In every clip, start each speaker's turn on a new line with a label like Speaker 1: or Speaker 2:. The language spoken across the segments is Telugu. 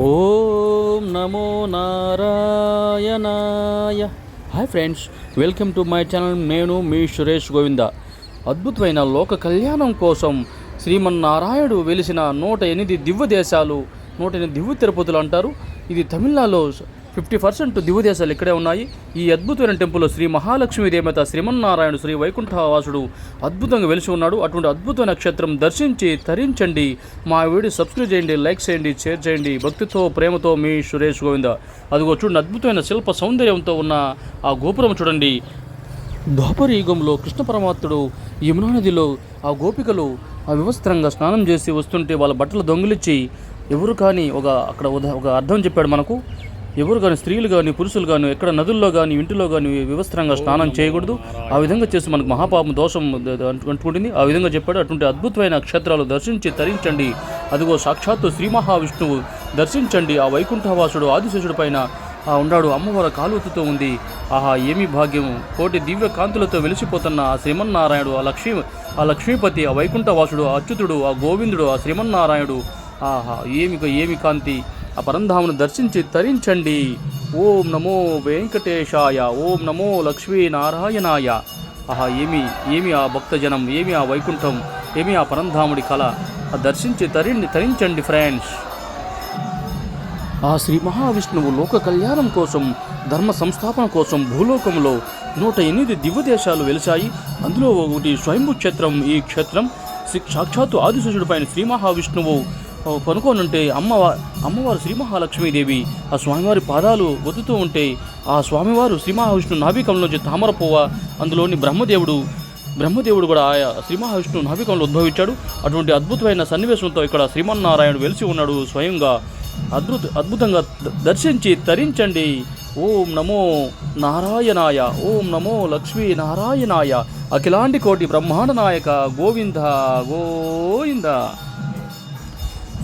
Speaker 1: ఓం నమో నారాయణాయ. Hi friends welcome to my channel. నేను మీ సురేష్ గోవింద. అద్భుతమైన లోక కళ్యాణం కోసం శ్రీమన్నారాయణుడు వెలిసిన నూట ఎనిమిది దివ్య దేశాలు నూట ఎనిమిది దివ్య తిరుపతులు అంటారు. ఇది తమిళనాడులో ఫిఫ్టీ పర్సెంట్ దివ్యదేశాలు ఇక్కడే ఉన్నాయి. ఈ అద్భుతమైన టెంపుల్ శ్రీ మహాలక్ష్మి దేవత శ్రీమన్నారాయణ శ్రీ వైకుంఠవాసుడు అద్భుతంగా వెలిసి ఉన్నాడు. అటువంటి అద్భుతమైన నక్షత్రం దర్శించి తరించండి. మా వీడియో సబ్స్క్రైబ్ చేయండి లైక్ చేయండి షేర్ చేయండి. భక్తితో ప్రేమతో మీ సురేష్ గోవింద. అదిగో చూడండి అద్భుతమైన శిల్ప సౌందర్యంతో ఉన్న ఆ గోపురం చూడండి. ద్వాపర యుగంలో కృష్ణ పరమాత్ముడు యమునా నదిలో ఆ గోపికలు ఆ వివస్త్రంగా స్నానం చేసి వస్తుంటే వాళ్ళ బట్టలు దొంగిలిచ్చి ఎవరు కానీ ఒక అక్కడ ఉదా- ఒక అర్థం చెప్పాడు మనకు. ఎవరు కానీ స్త్రీలు కానీ పురుషులు కానీ ఎక్కడ నదుల్లో కానీ ఇంటిలో కానీ వివస్త్రంగా స్నానం చేయకూడదు. ఆ విధంగా చేసి మనకు మహాపాపం దోషం అంటుకుంటుంది. ఆ విధంగా చెప్పాడు. అటువంటి అద్భుతమైన క్షేత్రాలు దర్శించి తరించండి. అదిగో సాక్షాత్తు శ్రీ మహావిష్ణువు. దర్శించండి. ఆ వైకుంఠవాసుడు ఆదిశేషుడు పైన ఆ ఉన్నాడు. అమ్మవారి కాలువతుతో ఉంది. ఆహా ఏమి భాగ్యం. కోటి దివ్య కాంతులతో వెలిసిపోతున్న ఆ శ్రీమన్నారాయణుడు ఆ లక్ష్మీ ఆ లక్ష్మీపతి ఆ వైకుంఠవాసుడు ఆ అచ్యుతుడు ఆ గోవిందుడు ఆ శ్రీమన్నారాయణుడు. ఆహా ఏమి ఏమి కాంతి. ఆ పరంధామును దర్శించి తరించండి. ఓం నమో వెంకటేశాయ ఓం నమో లక్ష్మీనారాయణాయ. ఆహా ఏమి ఏమి ఆ భక్తజనం ఏమి ఆ వైకుంఠం ఏమి ఆ పరంధాముడి కళ? ఆ దర్శించి తరి తరించండి ఫ్రెండ్స్. ఆ శ్రీ మహావిష్ణువు లోక కళ్యాణం కోసం ధర్మ సంస్థాపన కోసం భూలోకంలో నూట ఎనిమిది దివ్యదేశాలు వెలిశాయి. అందులో ఒకటి స్వయంభూ క్షేత్రం ఈ క్షేత్రం శ్రీ సాక్షాత్తు ఆదిశేషుడి పైన శ్రీ మహావిష్ణువు పనుకోనుంటే అమ్మవారు అమ్మవారు శ్రీ మహాలక్ష్మీదేవి ఆ స్వామివారి పాదాలు ఒత్తుతూ ఉంటే ఆ స్వామివారు శ్రీ మహావిష్ణు నాభికంలోంచి తామర పువ్వ అందులోని బ్రహ్మదేవుడు బ్రహ్మదేవుడు కూడా ఆయా శ్రీ మహావిష్ణు నాభికంలో ఉద్భవించాడు. అటువంటి అద్భుతమైన సన్నివేశంతో ఇక్కడ శ్రీమన్నారాయణుడు వెలిసి ఉన్నాడు స్వయంగా. అద్భుత అద్భుతంగా ద- దర్శించి తరించండి. ఓం నమో నారాయణాయ ఓం నమో లక్ష్మీ నారాయణాయ అఖిలాంటి కోటి బ్రహ్మాండ నాయక గోవింద గోవింద.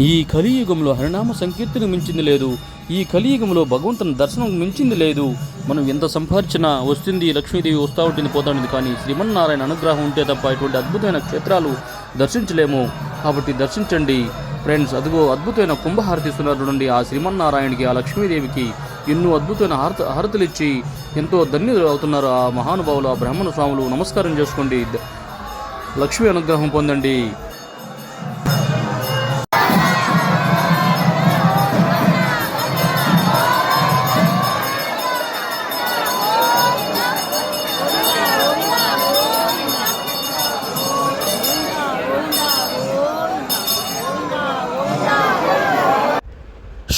Speaker 1: ఈ కలియుగంలో హరినామ సంకీర్తన మించింది లేదు. ఈ కలియుగంలో భగవంతుని దర్శనం మించింది లేదు. మనం ఎంత సంపాదించినా వస్తుంది లక్ష్మీదేవి వస్తూ ఉంటుంది పోతా ఉంటుంది కానీ శ్రీమన్నారాయణ అనుగ్రహం ఉంటే తప్ప ఇటువంటి అద్భుతమైన క్షేత్రాలు దర్శించలేము. కాబట్టి దర్శించండి. ఫ్రెండ్స్ అదిగో అద్భుతమైన కుంభహారతి ఇస్తున్నారు చూడండి. ఆ శ్రీమన్నారాయణకి ఆ లక్ష్మీదేవికి ఎన్నో అద్భుతమైన హారత హారతులు ఇచ్చి ఎంతో ధన్యులు అవుతున్నారు ఆ మహానుభావులు ఆ బ్రాహ్మణ స్వాములు. నమస్కారం చేసుకోండి. లక్ష్మీ అనుగ్రహం పొందండి.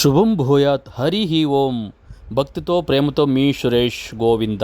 Speaker 1: శుభం భూయాత్ హరి ఓం. భక్తితో ప్రేమతో మీ సురేష్ గోవింద.